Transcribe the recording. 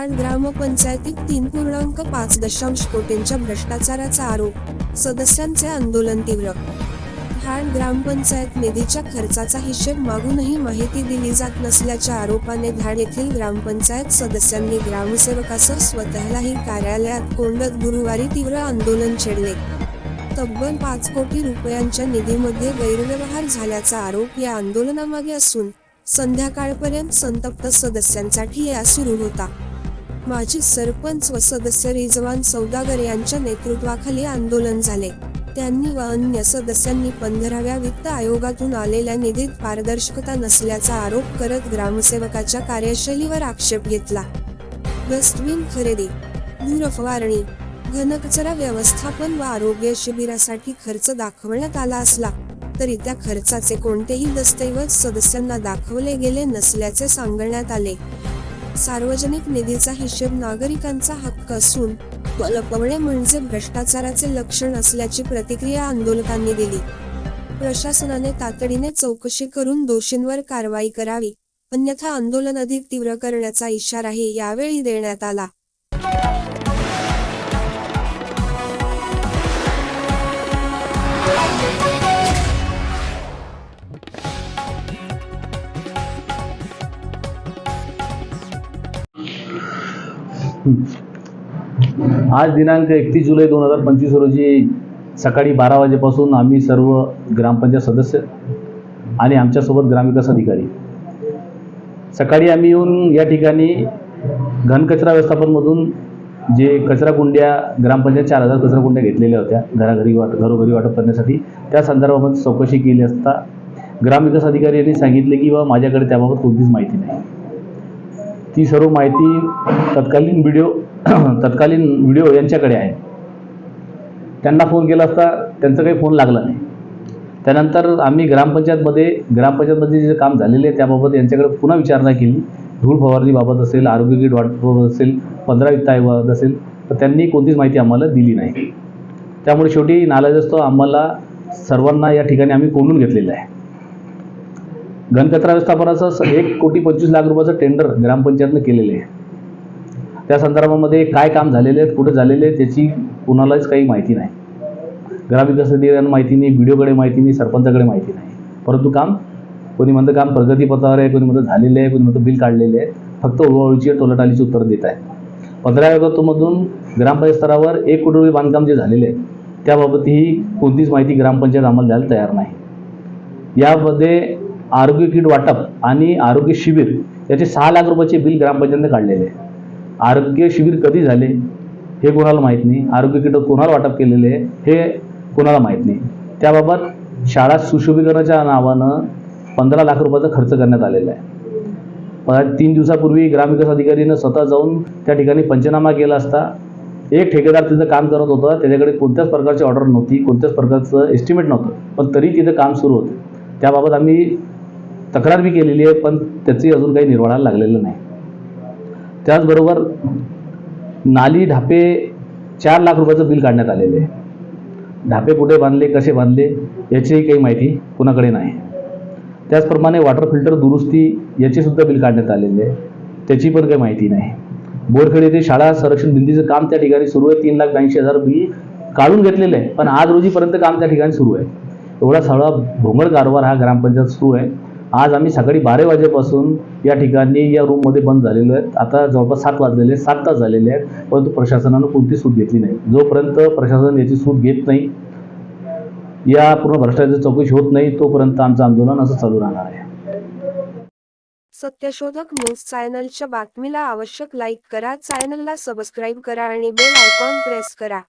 कराड ग्रामपंचायतीत तीन पूर्णांक पाच दशांश कोटींच्या भ्रष्टाचाराचा आरोप. सदस्यांचे आंदोलन तीव्र. ठाण ग्रामपंचायत निधीच्या खर्चाचा हिशेब मागूनही माहिती दिली जात नसल्याच्या आरोपाने धाड येथील ग्रामपंचायत सदस्यांनी ग्रामसेवकासह स्वतःलाही कार्यालयात कोंडत गुरुवारी तीव्र आंदोलन छेडले. तब्बल पाच कोटी रुपयांच्या निधीमध्ये गैरव्यवहार झाल्याचा आरोप या आंदोलनामागे असून संध्याकाळपर्यंत संतप्त सदस्यांसाठी या सुरू होता. माजी सरपंच व सदस्य रिजवान सौदागर यांच्या नेतृत्वाखाली आंदोलन झाले. त्यांनी व अन्य सदस्यांनी पंधराव्या वित्त आयोगातून आलेल्या निधीत पारदर्शकता नसल्याचा आरोप करत ग्रामसेवकाच्या कार्यशैलीवर आक्षेप घेतला. डस्टबिन खरेदी दूरफवारणी घनकचरा व्यवस्थापन व आरोग्य शिबिरासाठी खर्च दाखवण्यात आला असला तरी त्या खर्चाचे कोणतेही दस्तऐवज सदस्यांना दाखवले गेले नसल्याचे सांगण्यात आले. सार्वजनिक निधीचा हिशेब नागरिकांचा हक्क असून तो लपवणे म्हणजे भ्रष्टाचाराचे लक्षण असल्याची प्रतिक्रिया आंदोलकांनी दिली. प्रशासनाने तातडीने चौकशी करून दोषींवर कारवाई करावी अन्यथा आंदोलन अधिक तीव्र करण्याचा इशाराही यावेळी देण्यात आला. आज दिनांक एकतीस जुलै दोन हजार पंचवीस रोजी सकाळी बारा वाजेपासून आम्ही सर्व ग्रामपंचायत सदस्य आणि आमच्यासोबत ग्रामविकास अधिकारी. सकाळी आम्ही येऊन या ठिकाणी घनकचरा व्यवस्थापनमधून जे कचरा कुंड्या ग्रामपंचायत चार हजार कचरा कुंड्या घेतलेल्या होत्या घराघरी वाट घरोघरी वाटप करण्यासाठी त्या संदर्भामध्ये चौकशी केली असता ग्रामविकास अधिकारी यांनी सांगितले की बा माझ्याकडे त्याबाबत कोणतीच माहिती नाही. ती सर्व माहिती तत्कालीन व्हिडिओ तत्कालीन व्हिडिओ यांच्याकडे आहे. त्यांना फोन केला असता त्यांचा काही फोन लागला नाही. त्यानंतर आम्ही ग्रामपंचायतमध्ये ग्रामपंचायतमध्ये जे काम झालेले आहे त्याबाबत यांच्याकडे पुन्हा विचारणा केली. धूळ फवारणीबाबत असेल आरोग्य किट वाटपाबाबत असेल पंधरा वित्त आयोगाबाबत असेल तर त्यांनी कोणतीच माहिती आम्हाला दिली नाही. त्यामुळे शेवटी नालाजस्तो आम्हाला सर्वांना या ठिकाणी आम्ही कोंडून घेतलेलं आहे. घनकचरा व्यवस्थापनाचं एक कोटी पंचवीस लाख रुपयाचं टेंडर ग्रामपंचायतनं केलेलं आहे. त्या संदर्भामध्ये काय काम झालेले आहेत कुठे झालेले आहेत त्याची कुणालाच काही माहिती नाही. ग्रामविकास अधिकाऱ्यांना माहिती नाही व्हिडिओकडे माहिती नाही सरपंचाकडे माहिती नाही. परंतु काम कोणी म्हणतं काम प्रगतीपथावर आहे कोणी म्हणतं झालेले आहे कोणी म्हणतं बिल काढलेले आहे फक्त ओळखीची टोलाटालीची उत्तर देत आहे. पंधरा ऑगस्टमधून ग्रामपंचायत स्तरावर एक कोटी रुपये बांधकाम जे झालेले आहे त्याबाबतही कोणतीच माहिती ग्रामपंचायत आम्हाला द्यायला तयार नाही. यामध्ये आरोग्य किट वाटप आणि आरोग्य शिबिर याचे सहा लाख रुपयाचे बिल ग्रामपंचायतीने काढलेले आहे. आरोग्य शिबिर कधी झाले हे कोणाला माहीत नाही. आरोग्य किट कोणाला वाटप केलेले आहे हे कोणाला माहीत नाही. त्याबाबत शाळा सुशोभीकरणाच्या नावानं पंधरा लाख रुपयाचा खर्च करण्यात आलेला आहे. तीन दिवसापूर्वी ग्रामविकास अधिकारीनं स्वतः जाऊन त्या ठिकाणी पंचनामा केला असता एक ठेकेदार तिथं काम करत होता. त्याच्याकडे कोणत्याच प्रकारची ऑर्डर नव्हती कोणत्याच प्रकारचं एस्टिमेट नव्हतं. पण तरी तिथं काम सुरू होतं. त्याबाबत आम्ही तक्रार बी केलेली आहे पण त्याची अजून काही निर्वाळाला लागलेलं नाही. त्याचबरोबर नाली ढापे चार लाख रुपयाचं बिल काढण्यात आलेले आहे. ढापे कुठे बांधले कसे बांधले याचीही काही माहिती कुणाकडे नाही. त्याचप्रमाणे वॉटर फिल्टर दुरुस्ती याचीसुद्धा बिल काढण्यात आलेले आहे. त्याची पण काही माहिती नाही. बोरखेड येथे शाळा संरक्षण भिंतीचं काम त्या ठिकाणी सुरू आहे. तीन लाख ब्याऐंशी हजार बिल काढून घेतलेलं आहे. पण आज रोजीपर्यंत काम त्या ठिकाणी सुरू आहे. एवढा सगळा भोंगळ कारभार हा ग्रामपंचायत सुरू आहे. आज आम्ही सकाळी बारा वाजेपासून या ठिकाणी या रूममध्ये बंद झालेलो आहेत. आता जवळपास सात वाजलेले आहेत सात तास झालेले आहेत परंतु प्रशासनानं कोणती सूट घेतली नाही. जोपर्यंत प्रशासन याची सूट घेत नाही या पूर्ण भ्रष्टाचाराची चौकशी होत नाही तोपर्यंत आमचं आंदोलन असं चालू राहणार आहे. सत्यशोधक न्यूज चॅनलच्या बातमीला आवश्यक लाईक करा. चॅनलला सबस्क्राईब करा आणि बेल आयकॉन प्रेस करा.